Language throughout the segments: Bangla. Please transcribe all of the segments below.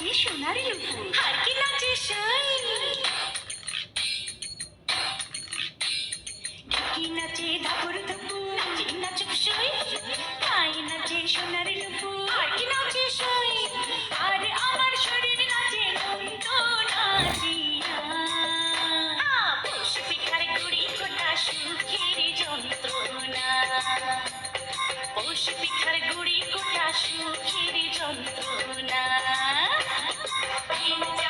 নাচে সোনারি লুপুর আর কি নাচে সাই ঢুকি নাচে ধাপুর ধাপুর নাচে নাচে সই তাই নাচে সোনারি লুপুর আর কি নাচে সই আর আমার শরীর নাচে নন্দ নাচিয়া বসে পিঠার গুড়ি গোটা সুখের যন্ত্রণা বসে পিঠার গুড়ি গোটা সুখের যন্ত্রণা King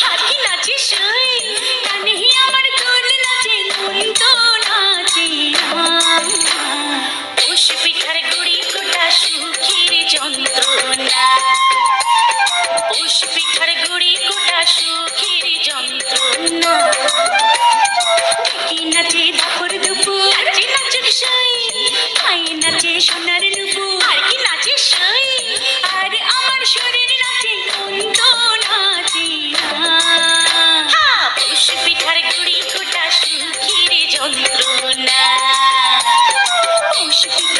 หาที่นาที่เฉย